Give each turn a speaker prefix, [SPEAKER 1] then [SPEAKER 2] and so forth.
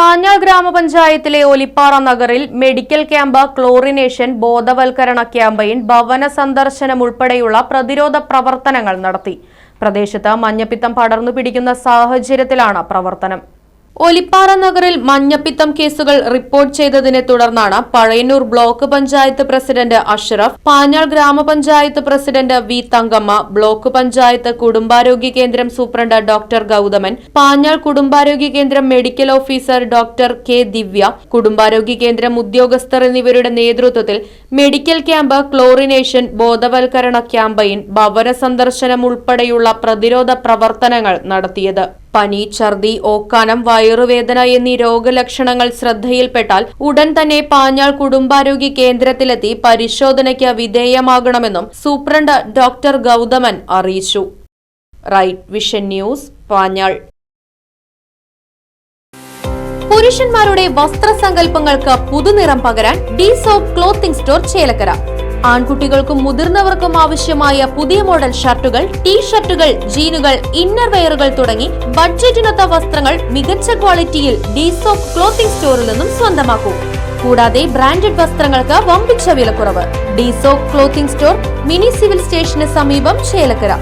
[SPEAKER 1] Panjal ഗ്രാമപഞ്ചായത്തിലെ ഒലിപ്പാറ നഗറിൽ medical camp chlorination ബോധവൽക്കരണ ക്യാമ്പയിൻ ഭവന സന്ദർശനം ഉൾപ്പെടെയുള്ള പ്രതിരോധ പ്രവർത്തനങ്ങൾ നടത്തി. പ്രദേശത്ത് മഞ്ഞപ്പിത്തം പടർന്നു പിടിക്കുന്ന സാഹചര്യത്തിലാണ് പ്രവർത്തനം. ഒലിപ്പാറ നഗറിൽ മഞ്ഞപ്പിത്തം കേസുകൾ റിപ്പോർട്ട് ചെയ്തതിനെ തുടർന്നാണ് പഴയന്നൂർ ബ്ലോക്ക് പഞ്ചായത്ത് പ്രസിഡന്റ് അഷ്റഫ് പാഞ്ഞാൾ ഗ്രാമപഞ്ചായത്ത് president V Thankamma block panchayat കുടുംബാരോഗ്യ കേന്ദ്രം സൂപ്രണ്ട് ഡോക്ടർ ഗൌതമൻ പാഞ്ഞാൾ കുടുംബാരോഗ്യ കേന്ദ്രം medical officer doctor K Divya കുടുംബാരോഗ്യ കേന്ദ്രം ഉദ്യോഗസ്ഥർ എന്നിവരുടെ നേതൃത്വത്തിൽ മെഡിക്കൽ ക്യാമ്പ് ക്ലോറിനേഷൻ ബോധവൽക്കരണ ക്യാമ്പയിൻ ഭവന സന്ദർശനം ഉൾപ്പെടെയുള്ള പ്രതിരോധ പ്രവർത്തനങ്ങൾ നടത്തിയത്. പനി ഛർദി ഓക്കാനം വയറുവേദന എന്നീ രോഗലക്ഷണങ്ങൾ ശ്രദ്ധയിൽപ്പെട്ടാൽ ഉടൻ തന്നെ പാഞ്ഞാൾ കുടുംബാരോഗ്യ കേന്ദ്രത്തിലെത്തി പരിശോധനയ്ക്ക് വിധേയമാകണമെന്നും സൂപ്രണ്ട് ഡോക്ടർ ഗൗതമൻ അറിയിച്ചു. Right vision news Panjal. പുരുഷന്മാരുടെ വസ്ത്രസങ്കല്പങ്ങൾക്ക് പുതുനിറം പകരാൻ D Soap clothing store Chelakkara. ആൺകുട്ടികൾക്കും മുതിർന്നവർക്കും ആവശ്യമായ പുതിയ മോഡൽ ഷർട്ടുകൾ ടീ ഷർട്ടുകൾ ജീനുകൾ ഇന്നർവെയറുകൾ തുടങ്ങി ബഡ്ജറ്റിനൊത്ത വസ്ത്രങ്ങൾ മികച്ച ക്വാളിറ്റിയിൽ ഡീസോഫ് ക്ലോത്തിംഗ് സ്റ്റോറിൽ നിന്നും സ്വന്തമാക്കൂ. കൂടാതെ ബ്രാൻഡഡ് വസ്ത്രങ്ങൾക്ക് വമ്പിച്ച വിലക്കുറവ്. ഡീസോഫ് ക്ലോത്തിംഗ് സ്റ്റോർ മിനി സിവിൽ സ്റ്റേഷന് സമീപം ചേലക്കര.